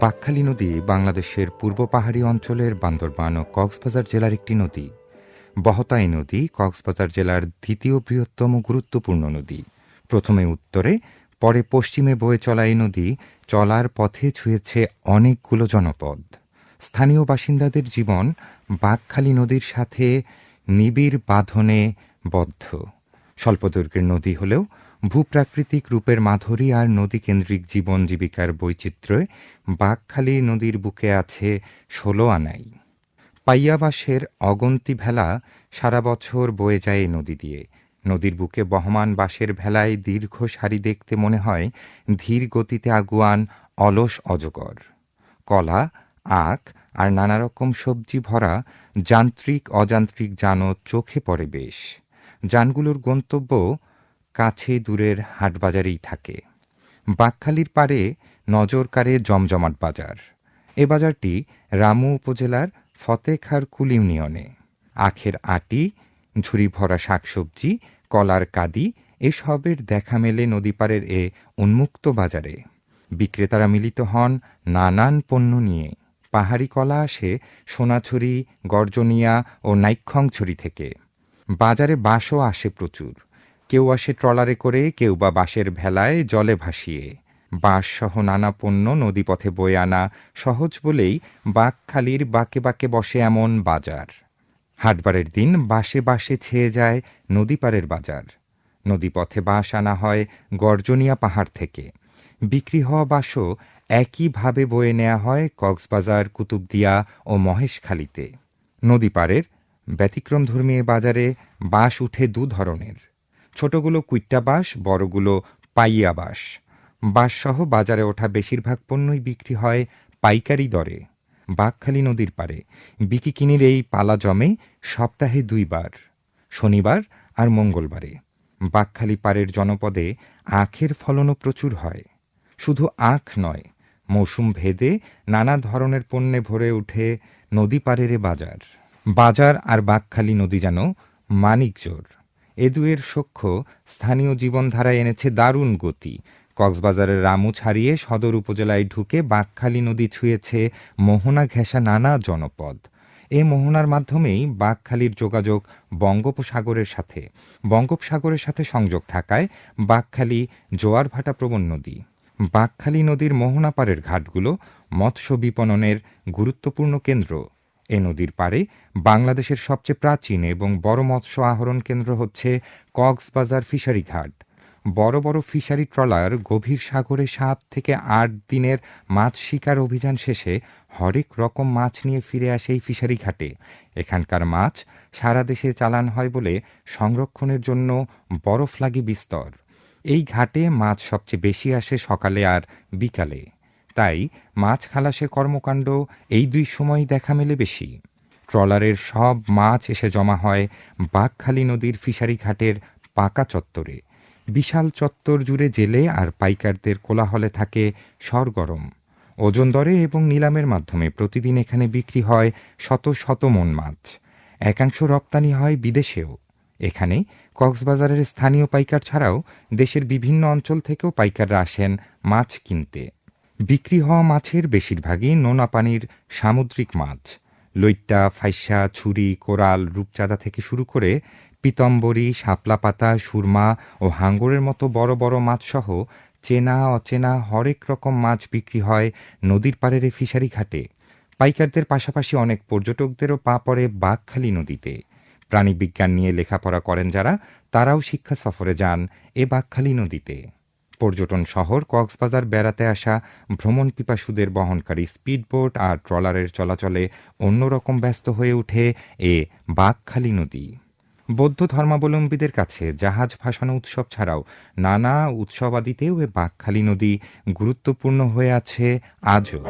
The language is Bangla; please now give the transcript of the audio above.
বাকখালী নদী বাংলাদেশের পূর্ব পাহাড়ি অঞ্চলের বান্দরবান ও কক্সবাজার জেলার একটি নদী। বহতাই নদী কক্সবাজার জেলার দ্বিতীয় বৃহত্তম গুরুত্বপূর্ণ নদী। প্রথমে উত্তরে, পরে পশ্চিমে বয়ে চলা এই নদী চলার পথে ছুঁয়েছে অনেকগুলো জনপদ। স্থানীয় বাসিন্দাদের জীবন বাকখালী নদীর সাথে নিবিড় বাঁধনে বদ্ধ। স্বল্পদৈর্ঘ্যের নদী হলেও ভূপ্রাকৃতিক রূপের মাধুরী আর নদীকেন্দ্রিক জীবন জীবিকার বৈচিত্র্যে বাঘখালী নদীর বুকে আছে ষোলো আনাই। পাইয়াবাসের অগন্তি ভেলা সারা বছর বয়ে যায় নদী দিয়ে। নদীর বুকে বহমান বাঁশের ভেলায় দীর্ঘ সারি দেখতে মনে হয় ধীর গতিতে আগুয়ান, অলস, অজগর। কলা, আখ আর নানা রকম সবজি ভরা যান্ত্রিক অযান্ত্রিক যানও চোখে পড়ে বেশ। যানগুলোর গন্তব্য কাছে দূরের হাটবাজারেই থাকে। বাকখালীর পারে নজর কাড়ে জমজমাট বাজার। এ বাজারটি রামু উপজেলার ফতেখারকুল ইউনিয়নে। আখের আটি, ঝুড়ি ভরা শাকসবজি, কলার কাদি এসবের দেখা মেলে নদীপাড়ের এ উন্মুক্ত বাজারে। বিক্রেতারা মিলিত হন নানান পণ্য নিয়ে। পাহাড়ি কলা আসে সোনাছড়ি, গর্জনিয়া ও নাইক্ষংছড়ি থেকে। বাজারে বাঁশও আসে প্রচুর। কেউ আসে ট্রলারে করে, কেউ বা বাঁশের ভেলায় জলে ভাসিয়ে। বাঁশসহ নানা পণ্য নদীপথে বয়ে আনা সহজ বলেই বাঘখালির বাঁকে বাঁকে বসে এমন বাজার। হাটবারের দিন বাঁশে বাঁশে ছেয়ে যায় নদীপাড়ের বাজার। নদীপথে বাঁশ আনা হয় গর্জনিয়া পাহাড় থেকে। বিক্রি হওয়া বাঁশও একইভাবে বয়ে নেওয়া হয় কক্সবাজার, কুতুবদিয়া ও মহেশখালীতে। নদীপাড়ের ব্যতিক্রমধর্মী বাজারে বাঁশ উঠে দু ধরনের। ছোটগুলো কুইট্টা বাঁশ, বড়গুলো পাইয়া বাঁশ। বাঁশসহ বাজারে ওঠা বেশিরভাগ পণ্যই বিক্রি হয় পাইকারি দরে। বাঘখালী নদীর পারে বিকিকিনির এই পালা জমে সপ্তাহে দুইবার, শনিবার আর মঙ্গলবারে। বাঘখালী পাড়ের জনপদে আখের ফলনও প্রচুর হয়। শুধু আখ নয়, মৌসুম ভেদে নানা ধরনের পণ্যে ভরে ওঠে নদী পাড়ের এ বাজার। বাজার আর বাঘখালী নদী যেন মানিকজোর এ দুয়ের সখ্য স্থানীয় জীবনধারায় এনেছে দারুণ গতি। কক্সবাজারের রামু ছাড়িয়ে সদর উপজেলায় ঢুকে বাঘখালী নদী ছুঁয়েছে মোহনা ঘেঁষা নানা জনপদ। এ মোহনার মাধ্যমেই বাঘখালীর যোগাযোগ বঙ্গোপসাগরের সাথে। বঙ্গোপসাগরের সাথে সংযোগ থাকায় বাঘখালী জোয়ারভাটা প্রবণ নদী। বাঘখালী নদীর মোহনা পাড়ের ঘাটগুলো মৎস্য বিপণনের গুরুত্বপূর্ণ কেন্দ্র। এ নদীর পাড়ে বাংলাদেশের সবচেয়ে প্রাচীন এবং বড় মৎস্য আহরণ কেন্দ্র হচ্ছে কক্সবাজার ফিশারি ঘাট। বড় বড় ফিশারি ট্রলার গভীর সাগরে সাত থেকে আট দিনের মাছ শিকার অভিযান শেষে হরেক রকম মাছ নিয়ে ফিরে আসে এই ফিশারি ঘাটে। এখানকার মাছ সারা দেশে চালান হয় বলে সংরক্ষণের জন্য বরফ লাগি বিস্তর। এই ঘাটে মাছ সবচেয়ে বেশি আসে সকালে আর বিকালে। তাই মাছ খালাসের কর্মকাণ্ড এই দুই সময় দেখা মেলে বেশি। ট্রলারের সব মাছ এসে জমা হয় বাঘখালী নদীর ফিশারি ঘাটের পাকা চত্বরে। বিশাল চত্বর জুড়ে জেলে আর পাইকারদের কোলাহলে থাকে সরগরম। ওজন দরে এবং নিলামের মাধ্যমে প্রতিদিন এখানে বিক্রি হয় শত শত মন মাছ। একাংশ রপ্তানি হয় বিদেশেও। এখানে কক্সবাজারের স্থানীয় পাইকার ছাড়াও দেশের বিভিন্ন অঞ্চল থেকেও পাইকাররা আসেন মাছ কিনতে। বিক্রি হওয়া মাছের বেশিরভাগই নোনা পানির সামুদ্রিক মাছ। লইট্টা, ফাইসা, ছুরি, কোরাল, রূপচাঁদা থেকে শুরু করে পিতম্বরী, শাপলা পাতা, সুরমা ও হাঙ্গরের মতো বড় বড় মাছসহ চেনা, অচেনা হরেক রকম মাছ বিক্রি হয় নদীর পাড়ের ফিশারি ঘাটে। পাইকারদের পাশাপাশি অনেক পর্যটকদেরও পা পড়ে বাঘখালী নদীতে। প্রাণীবিজ্ঞান নিয়ে লেখাপড়া করেন যারা, তারাও শিক্ষা সফরে যান এ বাঘখালী নদীতে। পর্যটন শহর, কক্সবাজার বেড়াতে আসা ভ্রমণ পিপাসুদের বহনকারী স্পিডবোট আর ট্রলারের চলাচলে অন্যরকম ব্যস্ত হয়ে ওঠে এ বাঘখালী নদী। বৌদ্ধ ধর্মাবলম্বীদের কাছে জাহাজ ভাসানো উৎসব ছাড়াও নানা উৎসবাদিতেও এ বাঘখালী নদী গুরুত্বপূর্ণ হয়ে আছে আজও।